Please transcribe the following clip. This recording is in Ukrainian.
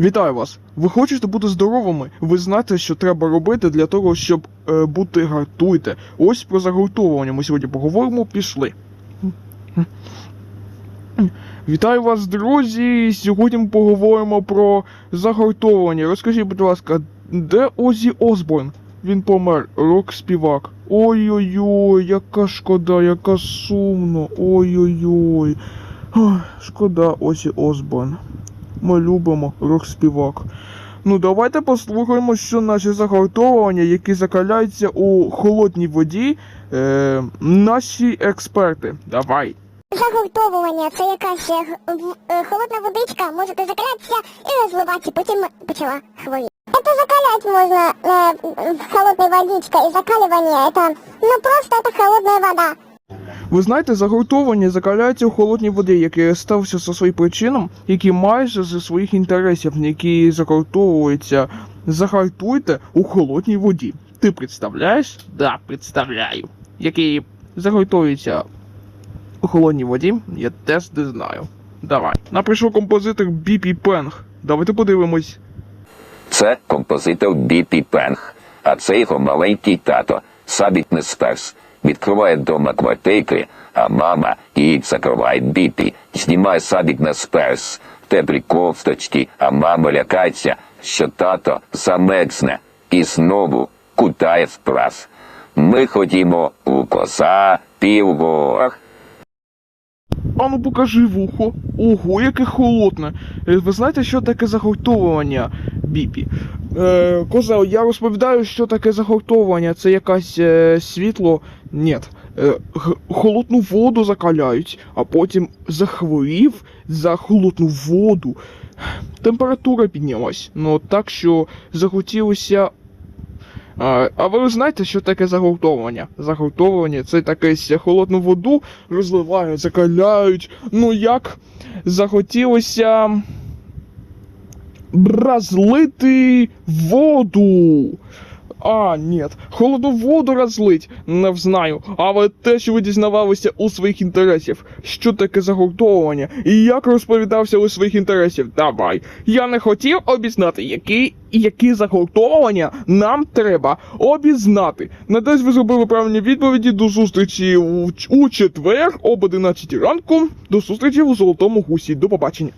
Вітаю вас! Ви хочете бути здоровими? Ви знаєте, що треба робити для того, щоб е, бути гартуйте. Ось про загартовування ми сьогодні поговоримо. Пішли. Вітаю вас, друзі! Сьогодні ми поговоримо про загартовування. Розкажіть, будь ласка, де Озі Осборн? Він помер, рок-співак. Ой-ой-ой, яка шкода, яка сумно. Ой-ой-ой. Шкода Озі Осборн Ми любимо рок-співак. Ну, давайте послухаємо, що наші загартовування, які закаляються у холодній воді, е, наші експерти. Давай. Загуртовування це якась е, г- в- е, холодна водичка, можете закалятися і розливати, потім почала хворіти. Это закалять можно э, в холодной водичкой, и закаливание это, ну просто это холодная вода. Ви знаєте, загартовування закаляються у холодній воді, який стався за своїм причинам, які майже зі своїх інтересів, які загартовуються, загартуйте у холодній воді. Ти представляєш? Да, представляю. Які загартуються у холодній воді, я теж не знаю. Давай. Нам прийшов композитор Біпі Пенг. Давайте подивимось. Це композитор Біпі Пенг, а це його маленький тато, Сабіт Несперс. Відкриває дома квартирки, а мама її закриває Біпі, знімає Сабіт Несперс. В теплі ковсточки, а мама лякається, що тато замерзне і знову кутає в прас. Ми ходімо у коса півгор. Ану покажи вухо. Ого, яке холодне. Е, Ви знаєте, що таке загортовування, Біпі? Е, Козел, я розповідаю, що таке загортовування. Це якась е, світло. Ні. Е, холодну воду закаляють, а потім захворів за холодну воду. Температура піднялась. Ну так що захотілося а, а ви знаєте, що таке загортовування? Загортовування це таке холодну воду розливають, закаляють. Ну як захотілося розлити воду. А, ні, холодну воду розлить, не знаю. Але те, що ви дізнавалися у своїх інтересів, що таке загортовування, і як розповідався у своїх інтересів, давай. Я не хотів обізнати, які, які загортовування нам треба обізнати. Надеюсь, ви зробили правильні відповіді. До зустрічі у, у четвер об 11 ранку. До зустрічі у Золотому Гусі. До побачення.